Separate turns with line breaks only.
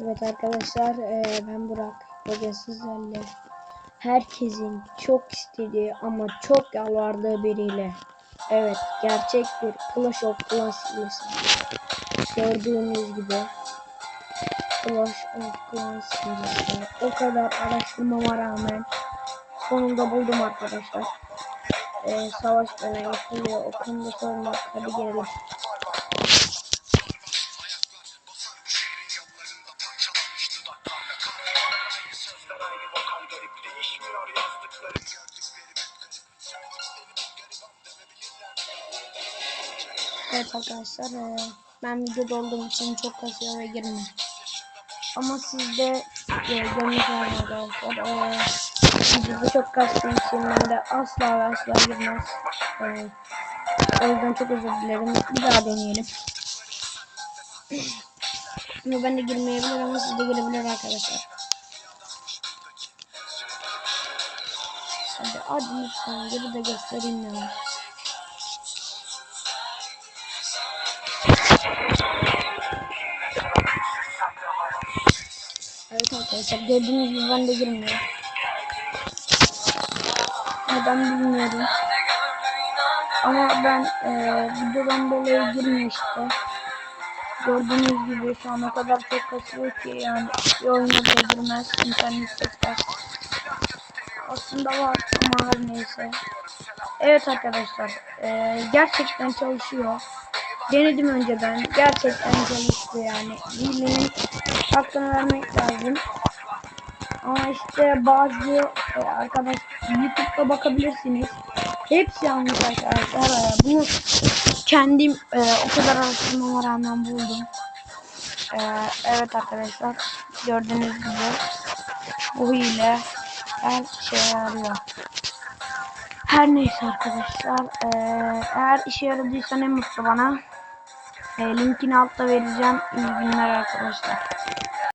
Evet arkadaşlar eee, ben Burak. Bugün sizlerle herkesin çok istediği ama çok yalvardığı biriyle evet gerçek bir Clash of Clans. Gördüğünüz gibi Clash of Clans hilesi. O kadar araştırmama rağmen sonunda buldum arkadaşlar. Eee savaş bana yapılıyor. O konuda. Hadi gelelim. Evet arkadaşlar eee, ben videoda olduğum için çok kasıyor ve girmiyor. Ama sizde e, mı arkadaşlar? Eee videoda çok kastığı için ben de asla ve asla girmez. Eee, o yüzden çok özür dilerim. Bir daha deneyelim. Ama ben de girmeyebilir ama siz de girebilir arkadaşlar. Hadi hadi lütfen geri de göstereyim ya. Evet arkadaşlar gördüğünüz gibi ben de girmiyor. Neden bilmiyorum. Ama ben eee videodan dolayı girmiyor. Gördüğünüz gibi şu an o kadar çok kasıyor ki yani bir oyuna girmez. internet çekmez. Aslında var ama her neyse. Evet arkadaşlar eee, gerçekten çalışıyor. Denedim önceden. Gerçekten çalıştı yani. Hilenin hakkını vermek lazım. Ama işte bazı e, arkadaş YouTube'da bakabilirsiniz. Hepsi yanlış arkadaşlar. E, Bunu kendim e, o kadar araştırmama rağmen buldum. E, evet arkadaşlar gördüğünüz gibi bu hile her şeye yarıyor. Her neyse arkadaşlar e, eğer işe yaradıysa ne mutlu bana. E, linkini altta vereceğim. İyi günler arkadaşlar.